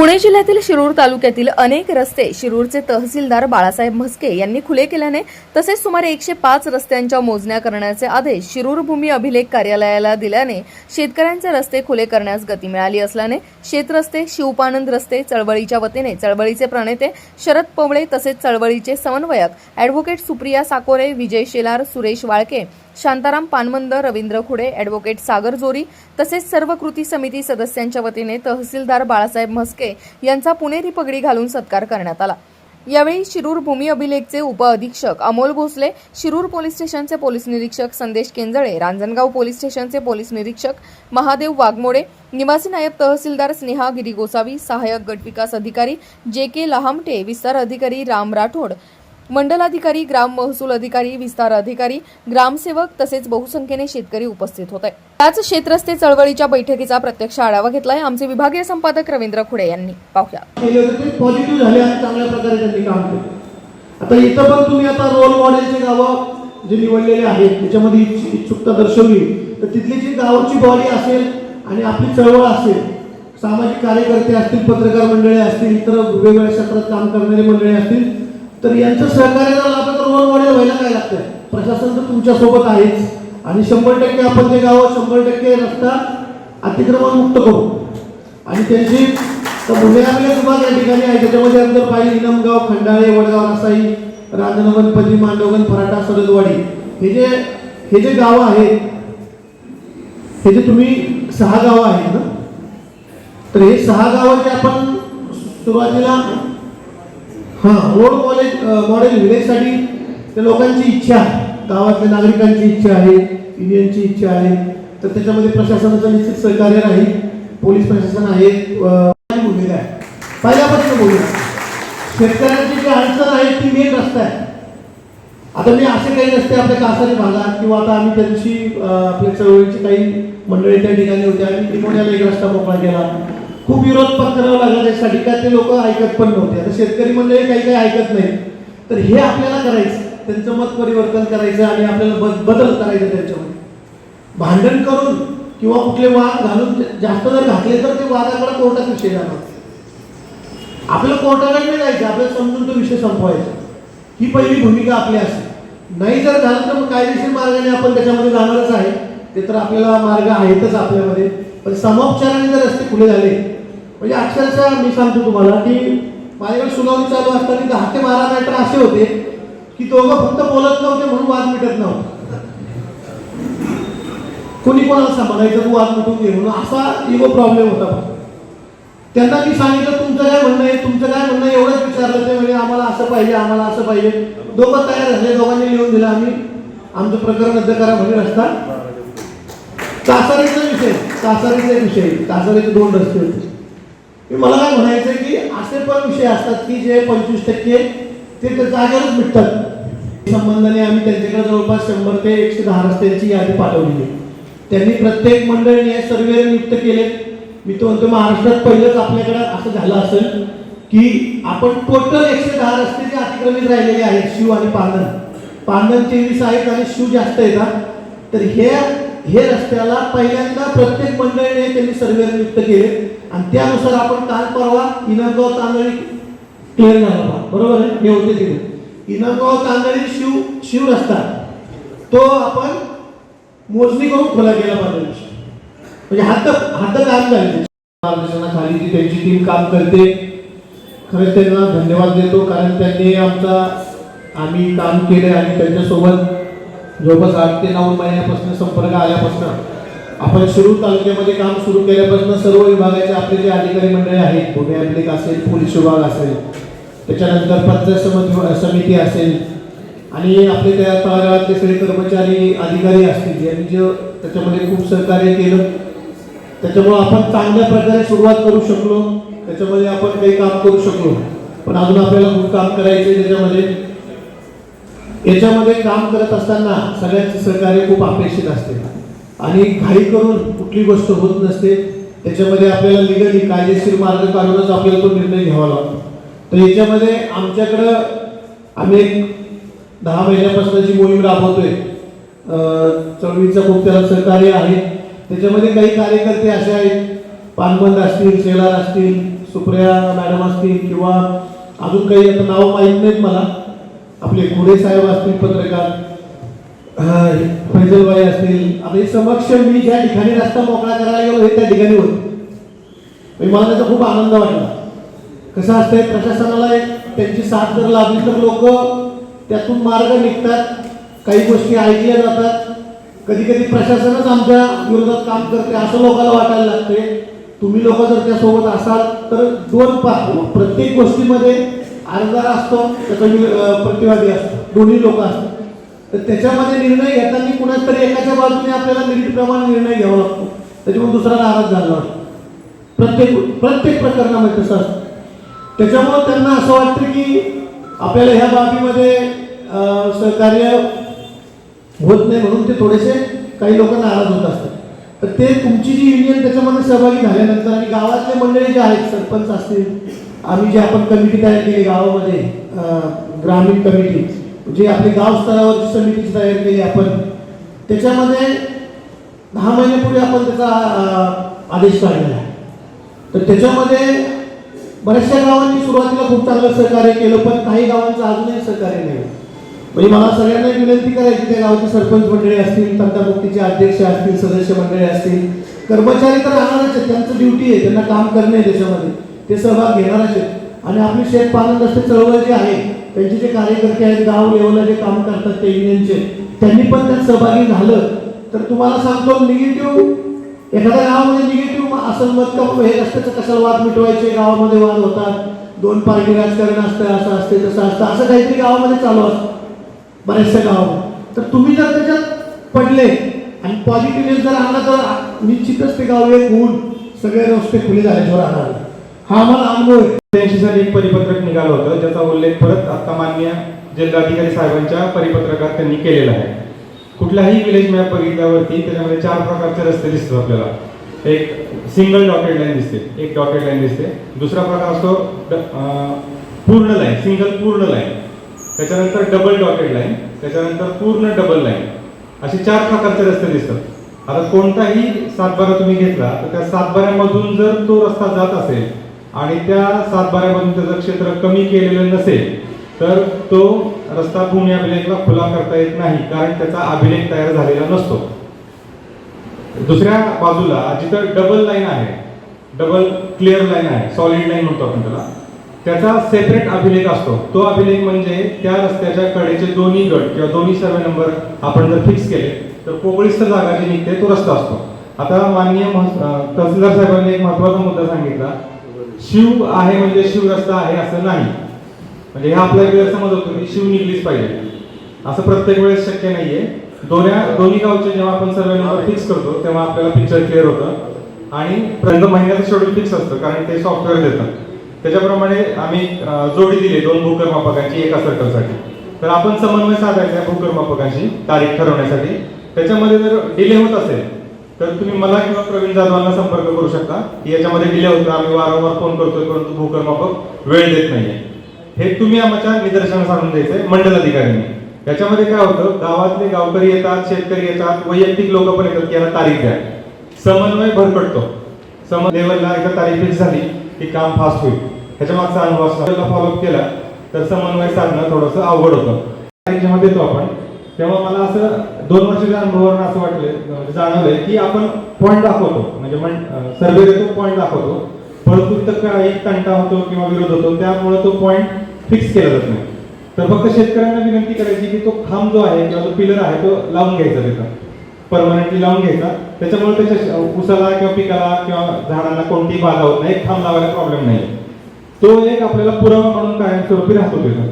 पुणे जिल्ह्यातील शिरूर तालुक्यातील अनेक रस्ते शिरूरचे तहसीलदार बाळासाहेब म्हस्के यांनी खुले केल्याने तसेच सुमारे एकशे पाच रस्त्यांच्या मोजण्या करण्याचे आदेश शिरूर भूमी अभिलेख कार्यालयाला दिल्याने शेतकऱ्यांचे रस्ते खुले करण्यास गती मिळाली असल्याने शेतरस्ते शिवपानंद रस्ते चळवळीच्या वतीने चळवळीचे प्रणेते शरद पवळे तसेच चळवळीचे समन्वयक अॅडव्होकेट सुप्रिया साकोरे विजय शेलार सुरेश वाळके शांताराम पानमंद रवींद्र खुडे अॅडव्होकेट सागर जोरी तसेच सर्व कृती समिती सदस्यांच्या वतीने तहसीलदार बाळासाहेब म्हस्के यांचा पुणेरी पगडी घालून सत्कार करण्यात आला. यावेळी शिरूर भूमी अभिलेखचे उपअधीक्षक अमोल भोसले शिरूर पोलीस स्टेशनचे पोलीस निरीक्षक संदेश केंजळे रांजणगाव पोलीस स्टेशनचे पोलीस निरीक्षक महादेव वाघमोडे निवासी नायब तहसीलदार स्नेहा गिरी गोसावी सहाय्यक गट विकास अधिकारी जे के लहामटे विस्तार अधिकारी राम राठोड मंडलाधिकारी ग्राम महसूल अधिकारी विस्तार अधिकारी ग्रामसेवक तसेच बहुसंख्येने शेतकरी उपस्थित होते. त्याच शेतरस्ते चळवळीच्या बैठकीचा प्रत्यक्ष आढावा घेतलाय आमचे विभागीय संपादक रवींद्र खुडे यांनी. पाहूया. पॉझिटिव्ह झाले आणि चांगल्या प्रकारे त्यांनी काम केलं. आता इथं पण तुम्ही आता रोल मॉडेलचे गावं जे निवडलेले आहेत त्याच्यामध्ये इच्छुकता दर्शवली. तर तिथली जी गावची बॉडी असेल आणि आपली चळवळ असेल सामाजिक कार्यकर्ते असतील पत्रकार मंडळे असतील इतर वेगवेगळ्या क्षेत्रात काम करणारी मंडळे असतील तर यांचं सहकार्य जर लागलं तर व्हायला काय लागतंय? प्रशासन तर तुमच्यासोबत आहेच. आणि शंभर टक्के आपण ते गावं शंभर टक्के रस्ता अतिक्रमण मुक्त करू. आणि त्यांची तर विभाग या ठिकाणी आहे. त्याच्यामध्ये अंतर पाहिजे इनमगाव खंडाळे वडगाव रसाई रांजणवन पदी मांडवगण फराटा सरदवाडी हे जे हे जे गावं आहेत हे जे तुम्ही सहा गावं आहेत ना? तर हे सहा गावं जे आपण सुरुवातीला हां. रोड मॉडेल मॉडेल विलेजसाठी त्या लोकांची इच्छा आहे. गावातल्या नागरिकांची इच्छा आहे इंडियनची इच्छा आहे. तर त्याच्यामध्ये प्रशासनाचं निश्चित सहकार्य राहील. पोलीस प्रशासन आहे. भूमिका आहे. पहिल्यापासून बोलूया. शेतकऱ्यांची जी अडचण आहे ती मेन रस्ता आहे. आता मी असे काही रस्ते आपल्या कासारी भागात किंवा आता आम्ही त्यांची आपल्या चळवळीची काही मंडळी त्या ठिकाणी होते आणि निमोण्याला एक रस्ता मोकळा केला. खूप विरोध पण करावा लागला त्यासाठी का ते लोक ऐकत पण नव्हते. आता शेतकरी मंडळी काही काही ऐकत नाही तर हे आपल्याला करायचं. त्यांचं मत परिवर्तन करायचं आणि आपल्याला बद- बदल करायचं त्याच्यामध्ये भांडण करून किंवा कुठले वाद घालून जास्त जर घातले तर ते वादाकडे कोर्टात विषय जाणार आपलं कोर्टाला नाही जायचं. आपल्याला समजून तो विषय संपवायचा. ही पहिली भूमिका आपली असते नाही जर झालं तर मग कायदेशीर मार्गाने आपण त्याच्यामध्ये जाणारच आहे. ते तर आपल्याला मार्ग आहेतच आपल्यामध्ये. पण समोपचाराने जर रस्ते खुले झाले म्हणजे अक्षरशः मी सांगतो तुम्हाला की माझ्याकडे सुनावणी चालू असताना दहा ते बारा मॅटर असे होते की दोघं फक्त बोलत नव्हते म्हणून वाद मिटत नव्हता. कोणी कोणाला सांभाळायचं? तू वाद मिटून घे म्हणून असा इगो प्रॉब्लेम होता त्यांना मी सांगितलं तुमचं काय म्हणणं आहे? तुमचं काय म्हणणं आहे? एवढंच विचारलं ते म्हणजे आम्हाला असं पाहिजे आम्हाला असं पाहिजे. दोघं तयार झाले दोघांनी लिहून दिलं आम्ही. आमचं प्रकरण रद्द करा म्हणजे रस्ता. तासारीचा विषय तासारीचा विषय. तासारीचे दोन रस्ते होते. मला काय म्हणायचं की असे पण विषय असतात की जे पंचवीस टक्के ते त्या जागेवरच मिटतात. संबंधाने आम्ही त्यांच्याकडे जवळपास शंभर ते एकशे दहा रस्त्यांची यादी पाठवलेली त्यांनी प्रत्येक मंडळीने सर्वे नियुक्त केले. मी तो म्हणतो महाराष्ट्रात पहिलंच आपल्याकडे असं झालं असेल की आपण टोटल एकशे दहा रस्ते जे अतिक्रमित राहिलेले आहेत शिव आणि पांदन पांदन तेवीस आहेत आणि शिव जास्त येतात तर हे हे रस्त्याला पहिल्यांदा प्रत्येक मंडळीने त्यांनी सर्वे नियुक्त केले. आणि त्यानुसार आपण काल परवा इनगाव तांदळी क्लिअर झाला बरोबर आहे? हे होते तिथे. इनगाव तांदळी शिव शिव रस्ता. तो आपण मोजणी करून खुला केला पाहिजे. म्हणजे हात हात काम झाले. मार्गदर्शनाखाली जी त्यांची टीम काम करते खरंच त्यांना धन्यवाद देतो. कारण त्यांनी आमचा आम्ही काम केले आणि त्यांच्यासोबत जवळपास आठ ते नऊ महिन्यापासून संपर्क आल्यापासून आपण सुरू तालुक्यामध्ये काम सुरू केल्यापासून सर्व विभागाचे आपले जे अधिकारी मंडळी आहेत भूमी अभिलेख असेल पोलीस विभाग असेल त्याच्यानंतर पंचायत समिती समिती असेल आणि आपले त्या तळागाळातले सगळे कर्मचारी अधिकारी असतील यांनी जे त्याच्यामध्ये खूप सहकार्य केलं. त्याच्यामुळे आपण चांगल्या प्रकारे सुरुवात करू शकलो त्याच्यामध्ये आपण काही काम करू शकलो. पण अजून आपल्याला खूप काम करायचे त्याच्यामध्ये. याच्यामध्ये काम करत असताना सगळ्यांचे सहकार्य खूप अपेक्षित असते. आणि घाई करून कुठली गोष्ट होत नसते त्याच्यामध्ये आपल्याला लिगली कायदेशीर मार्ग काढूनच आपल्याला तो निर्णय घ्यावा लागतो. तर याच्यामध्ये आमच्याकडं आम्ही एक दहा महिन्यापासून जी मोहीम राबवतोय अं, चळवळीचं खूप त्याला सहकार्य आहे. त्याच्यामध्ये काही कार्यकर्ते असे आहेत पानबंद असतील शेलार असतील सुप्रिया मॅडम असतील किंवा अजून काही आता नावं माहीत नाहीत मला आपले कुडे साहेब असतील पत्रकार फैजलबाई असतील आता समक्ष मी ज्या ठिकाणी रस्ता मोकळा करायला गेलो हे त्या ठिकाणी होते. म्हणजे मला त्याचा खूप आनंद वाटला. कसं असतंय प्रशासनाला एक त्यांची साथ जर लागली तर लोक त्यातून मार्ग निघतात काही गोष्टी ऐकल्या जातात. कधी कधी प्रशासनच आमच्या विरोधात काम करते असं लोकांना वाटायला लागते तुम्ही लोक जर त्यासोबत असाल तर दोन पा प्रत्येक गोष्टीमध्ये अर्जदार असतो त्याचा वि- प्रतिवादी असतो. दोन्ही लोक असतात. तर त्याच्यामध्ये निर्णय घेताना कुणाच तरी एकाच्या बाजूने आपल्याला निरीटप्रमाणे निर्णय घ्यावा लागतो. त्याच्यामुळे दुसरा नाराज झाला वाटतो प्रत्येक प्रत्येक प्रकरणामध्ये तसं असतं. त्याच्यामुळं त्यांना असं वाटतं की आपल्याला ह्या बाबीमध्ये सहकार्य होत नाही म्हणून ते थोडेसे काही लोक नाराज होत असतात. तर ते तुमची जी युनियन त्याच्यामध्ये सहभागी झाल्यानंतर आणि गावातले मंडळी जे आहेत सरपंच असतील आम्ही जे आपण कमिटी तयार केली गावामध्ये ग्रामीण कमिटी जे आपली गाव स्तरावरची समितीची तयार केली आपण त्याच्यामध्ये दहा महिन्यापूर्वी आपण त्याचा आदेश काढलेला आहे तर त्याच्यामध्ये बऱ्याचशा गावांनी सुरुवातीला खूप चांगलं सहकार्य केलं पण काही गावांचं अजूनही सहकार्य नाही. म्हणजे मला सगळ्यांना विनंती करायची त्या गावाचे सरपंच मंडळी असतील तंटामुक्तीचे अध्यक्ष असतील सदस्य मंडळी असतील कर्मचारी तर राहणारच आहेत त्यांचं ड्युटी आहे त्यांना काम करणे आहे त्याच्यामध्ये. ते सहभाग घेणारच आहेत. आणि आपली शेत पालन रस्ते चळवळ जी आहे त्यांचे जे कार्यकर्ते आहेत गाव लेवलला जे काम करतात ते युनियनचे त्यांनी पण त्यात सहभागी झालं. तर तुम्हाला सांगतो निगेटिव्ह एखाद्या गावामध्ये निगेटिव्ह असं मत का हे रस्त्याचं कशाला वाद मिटवायचे? गावामध्ये वाद होतात. दोन पार्टी राजकारण असतं असं असते तसं असतं. असं काहीतरी गावामध्ये चालू असतं. बऱ्याचशा गावामध्ये. तर तुम्ही जर त्याच्यात पडले आणि पॉझिटिव्ह जर आणला तर निश्चितच ते गाव एक होऊन सगळे रस्ते खुले झाले जोर आहे. हा आम्हाला अनुभव आहे. त्यांची साली एक परिपत्रक निघालं होतं ज्याचा उल्लेख परत आता मान्य जिल्हाधिकारी साहेबांच्या परिपत्रकात त्यांनी केलेला आहे. कुठलाही विलेज मॅप बघितल्यावरती त्याच्यामध्ये चार प्रकारचे रस्ते दिसतात आपल्याला. एक सिंगल डॉटेड लाईन दिसते एक डॉटेड लाईन दिसते. दुसरा प्रकार असतो पूर्ण लाईन सिंगल पूर्ण लाईन त्याच्यानंतर डबल डॉटेड लाईन त्याच्यानंतर पूर्ण डबल लाईन असे चार प्रकारचे रस्ते दिसतात. आता कोणताही सातबारा तुम्ही घेतला तर त्या सातबाऱ्यामधून जर तो रस्ता जात असेल आणि त्या सातबाऱ्यामधून त्याचं क्षेत्र कमी केलेलं नसेल तर तो रस्ता भूमी अभिलेखला खुला करता येत नाही कारण त्याचा अभिलेख तयार झालेला नसतो. दुसऱ्या बाजूला जिथं डबल लाईन आहे डबल क्लिअर लाईन आहे सॉलिड लाईन म्हणतो आपण त्याला त्याचा सेपरेट अभिलेख असतो. तो अभिलेख म्हणजे त्या रस्त्याच्या कडेचे दोन्ही गट किंवा दोन्ही सर्वे नंबर आपण जर फिक्स केले तर पोकळीस्थ जागा जी निघते तो रस्ता असतो. आता माननीय तहसीलदार साहेबांनी एक महत्त्वाचा मुद्दा सांगितला शिव आहे म्हणजे शिव रस्ता आहे असं नाही. म्हणजे हा आपला गैरसमज होतो की शिव निघलीच पाहिजे. असं प्रत्येक वेळेस शक्य नाहीये. दोन्या दोन्ही गावचे जेव्हा आपण सर्वे नंबर फिक्स करतो तेव्हा आपल्याला पिक्चर क्लिअर होतं. आणि प्रत्येक महिन्याचं शेड्यूल फिक्स असतं कारण ते सॉफ्टवेअर देतं त्याच्याप्रमाणे आम्ही जोडी दिली दोन भूकर मापकांची एका सर्कलसाठी तर आपण समन्वय साधायचा भूकर मापकांशी तारीख ठरवण्यासाठी. त्याच्यामध्ये जर डिले होत असेल तर तुम्ही मला किंवा प्रवीण जाधवांना संपर्क करू शकता. की याच्यामध्ये डिले होतो आम्ही वारंवार फोन करतोय परंतु भूकर वेळ देत नाहीये. हे तुम्ही आमच्या निदर्शनास आणून द्यायचंय मंडल अधिकाऱ्यांनी. याच्यामध्ये काय होतं गावातले गावकरी येतात शेतकरी येतात वैयक्तिक लोक पण येतात की याला तारीख द्या. समन्वय भरकटतो. सम लेवलला एका तारीख फिक्स झाली की काम फास्ट होईल. ह्याच्या मागचा अनुभव फॉलोअप केला तर समन्वय साधणं थोडंसं अवघड होतं. तारीख जेव्हा देतो आपण तेव्हा मला असं दोन वर्षाच्या अनुभवावरून असं वाटलं म्हणजे जाणवलंय की आपण पॉईंट दाखवतो. म्हणजे सर्वे देतो पॉईंट दाखवतो. परंतु एक तंटा होतो किंवा विरोध होतो त्यामुळे तो पॉईंट फिक्स केला जात नाही. तर फक्त शेतकऱ्यांना विनंती करायची की तो खांब जो आहे किंवा जो पिलर आहे तो लावून घ्यायचा तिथं परमनंटली लावून घ्यायचा. त्याच्यामुळे त्याच्या उसाला किंवा पिकाला किंवा झाडांना कोणतीही बाधा होत नाही. एक खांब लावायला प्रॉब्लेम नाही तो एक आपल्याला पुरावा म्हणून कायमस्वरूपी राहतो तिथं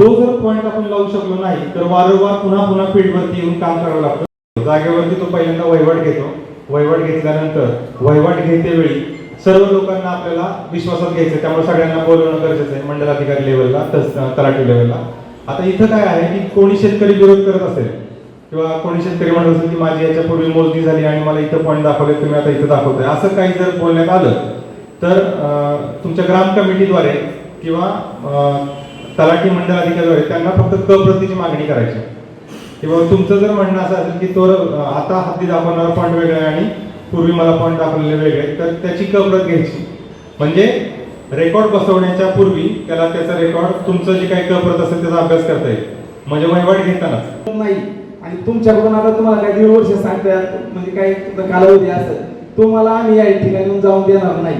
तो जर पॉईंट आपण लावू शकलो नाही तर वारंवार पुन्हा पुन्हा फील्डवरती येऊन काम करावं लागतं. जागेवरती तो पहिल्यांदा वहिवाट घेतो. वहिवाट घेतल्यानंतर वहिवाट घेते वेळी सर्व लोकांना आपल्याला विश्वासात घ्यायचं त्यामुळे सगळ्यांना बोलवणं गरजेचं आहे. मंडल अधिकारी लेवलला तलाठी लेवलला आता इथं काय आहे की कोणी शेतकरी विरोध करत असेल किंवा कोणी शेतकरी म्हणत असेल की माझी याच्यापूर्वी मोजणी झाली आणि मला इथं पॉईंट दाखवले तुम्ही आता इथं दाखवताय. असं काही जर बोलण्यात आलं तर तुमच्या ग्राम कमिटीद्वारे किंवा तलाठी मंडळ अधिकाऱ्याद्वारे त्यांना फक्त क प्रतीची मागणी करायची. किंवा तुमचं जर म्हणणं असं असेल की तो आता हद्दी दाखवणारा पॉईंट वेगळा आहे आणि पूर्वी मला पॉईंट दाखवलेले वेगळे तर त्याची कप्रत घ्यायची. म्हणजे रेकॉर्ड बसवण्याच्या पूर्वी त्याला त्याचा रेकॉर्ड तुमचं जे काही कप्रत असेल त्याचा अभ्यास करता येईल. म्हणजे वहिवाट घेतानाच. नाही. आणि तुमच्याकडून आता तुम्हाला काही दीड वर्ष सांगतात म्हणजे काही कालावधी असेल तुम्हाला आम्ही या ठिकाणी जाऊन देणार नाही.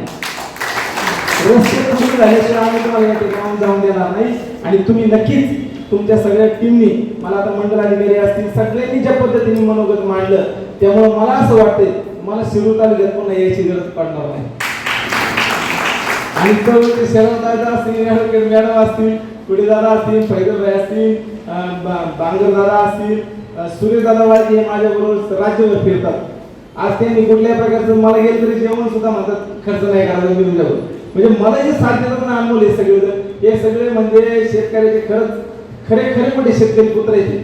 रस्ते तुम्ही झाल्याशिवाय आम्ही तुम्हाला जाऊन देणार नाही आणि तुम्ही नक्कीच तुमच्या सगळ्या टीमनी मला आता मंडळ अधिकारी असतील सगळ्यांनी ज्या पद्धतीने मनोगत मांडलं त्यामुळे मला असं वाटतंय मला शिरूर तालुक्यात पुन्हा यायची गरज पडणार नाही आणि तर ते शरद असतील ॲडव्होकेट मॅडम असतील कुडे दादा असतील फैदलभाई असतील अं, बांगर दादा असतील अं, सूर्य दादा हे माझ्याबरोबर राज्यभर फिरतात आज त्यांनी कुठल्याही प्रकारचं मला गेलं तरी जेवण सुद्धा म्हणतात खर्च नाही करायचा मी तुमच्यावर म्हणजे मला जे साथ पण ना अनमोल हे सगळे. हे सगळे म्हणजे शेतकऱ्याचे खरंच खरे खरे मोठे शेतकरी पुत्र आहेत.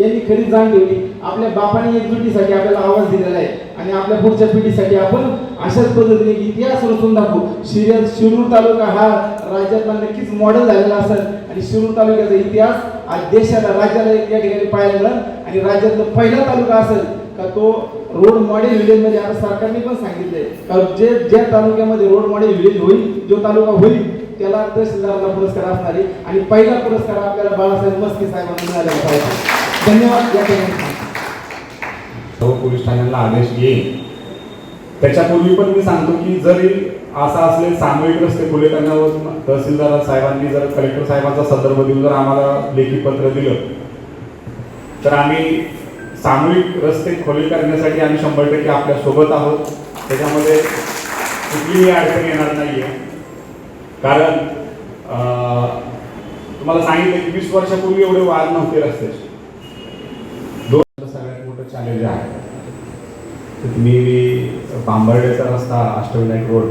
यांनी खरी जाण ठेवली. आपल्या बापाने एकजुटीसाठी आपल्याला आवाज दिलेला आहे. आणि आपल्या पुढच्या पिढीसाठी आपण अशाच पद्धतीने इतिहास रचून दाखवू शिर्या शिरूर तालुका हा राज्यातला नक्कीच मॉडेल झालेला असेल. आणि शिरूर तालुक्याचा इतिहास आज देशाला राज्याला या ठिकाणी पाहायला मिळेल. आणि राज्यातला पहिला तालुका असेल. का तो रोड मॉडेल विलेजमध्ये आता सरकारने पण सांगितलंय. का जे ज्या तालुक्यामध्ये रोड मॉडेल विलेज होईल जो तालुका होईल त्याला तहसीलदाराला पुरस्कार असणार आहे. आणि पहिला पुरस्कार आपल्याला बाळासाहेब मस्के साहेबांना मिळाला पाहिजे धन्यवाद. या ठिकाणी. हो, पोलीस ठाण्यांना आदेश येईल. त्याच्यापूर्वी पण मी सांगतो की जरी असं असले सामूहिक रस्ते खुले करण्यावर तहसीलदार साहेबांनी जर कलेक्टर साहेबांचा संदर्भ देऊन जर आम्हाला लेखी पत्र दिलं तर आम्ही सामूहिक रस्ते खोली करण्यासाठी आम्ही शंभर टक्के आपल्यासोबत आहोत. त्याच्यामध्ये कुठलीही अडचण येणार नाहीये. कारण तुम्हाला सांगितलं की वीस वर्षापूर्वी एवढे वाद नव्हते रस्त्याचे. दोन सगळ्यात मोठं चॅलेंज आहे. तर तुम्ही बांबर्डेचा रस्ता अष्टविनायक रोड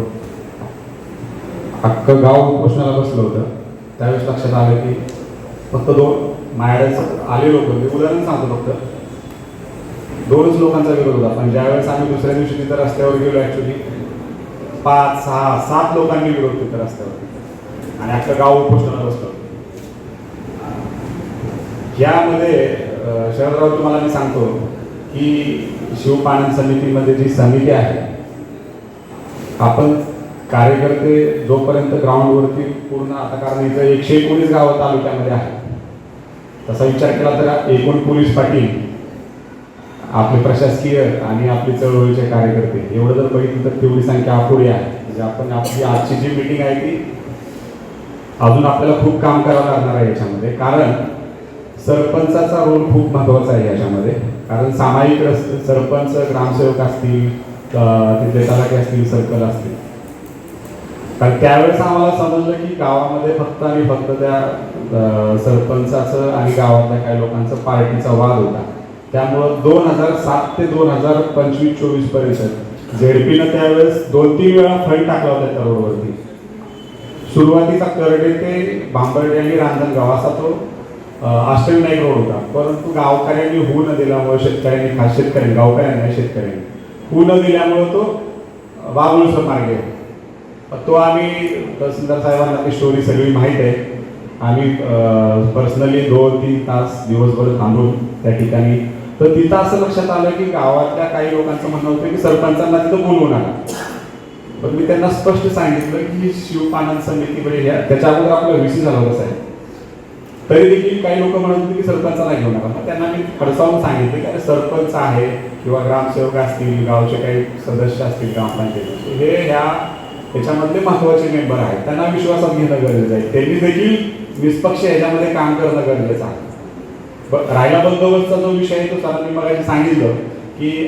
अख्खं गाव उपोषणाला बसलं होतं. त्यावेळेस लक्षात आलं की फक्त दोन माझ्याकडे आले लोक मी उदाहरण सांगतो फक्त. दोनच लोकांचा विरोध होता. पण ज्यावेळेस आम्ही दुसऱ्या दिवशी तिथं रस्त्यावर गेलो ॲक्च्युली पाच सहा सात लोकांनी विरोध तिथं रस्त्यावर आणि अख्खं गाव उपोषणाला असतं यामध्ये शरदराव तुम्हाला मी सांगतो की शिवपानन समितीमध्ये जी समिती आहे आपण कार्यकर्ते जोपर्यंत ग्राउंडवरती पूर्ण आता कारण इथं एकशे एकोणीस गावं तालुक्यामध्ये आहे तसा विचार केला तर एकूण पोलीस पाटील आपले प्रशासकीय आणि आपले चळवळीचे कार्यकर्ते एवढं जर बघितलं तर तेवढी संख्या अपुरी आहे. म्हणजे आपण आपली आजची जी मीटिंग आहे ती अजून आपल्याला खूप काम करावं लागणार आहे याच्यामध्ये. कारण सरपंचाचा रोल खूप महत्त्वाचा आहे याच्यामध्ये. कारण सामायिक रस्ते सरपंच ग्रामसेवक असतील तिथले तलाठी असतील सर्कल असतील. कारण त्यावेळेस आम्हाला समजलं की गावामध्ये फक्त आणि फक्त त्या सरपंचाचं आणि गावातल्या काही लोकांचा पार्टीचा वाद होता. त्यामुळं दोन हजार सात ते दोन हजार पंचवीस चोवीसपर्यंत झेडपीनं त्यावेळेस दोन तीन वेळा फंड टाकला होता त्या रोडवरती. सुरुवातीचा करडे ते भांबर्डे आणि रांजणगाव असा तो अ, नाईक रोड होता. परंतु गावकऱ्यांनी होऊ न दिल्यामुळे शेतकऱ्यांनी खास शेतकऱ्यांनी गावकऱ्यांना शेतकऱ्यांनी. होऊ न दिल्यामुळे तो बाबुलसर मार्गे आहे. तो आम्ही तहसीलदार साहेबांना ती स्टोरी सगळी माहीत आहे. आम्ही पर्सनली दोन तीन तास दिवसभर थांबून त्या ठिकाणी तर तिथं असं लक्षात आलं की गावातल्या काही लोकांचं म्हणणं होतं की सरपंचांना तिथं बोलवू नका. पण मी त्यांना स्पष्ट सांगितलं की ही शिवपानन समितीकडे या त्याच्या अगोदर आपलं विसी झालं होतं साहेब. तरी देखील काही लोक म्हणत होते की सरपंचाला घेऊ नका. मग त्यांना मी खडसावून सांगितलं की अरे सरपंच आहे किंवा ग्रामसेवक असतील गावचे काही सदस्य असतील ग्रामपंचायतीचे. हे ह्या त्याच्यामधले महत्त्वाचे मेंबर आहेत. त्यांना विश्वासात घेणं गरजेचं आहे. त्यांनी देखील निष्पक्ष ह्याच्यामध्ये काम करणं गरजेचं आहे. राहिला बंदोबस्तचा जो विषय आहे तो सरांनी मला सांगितलं की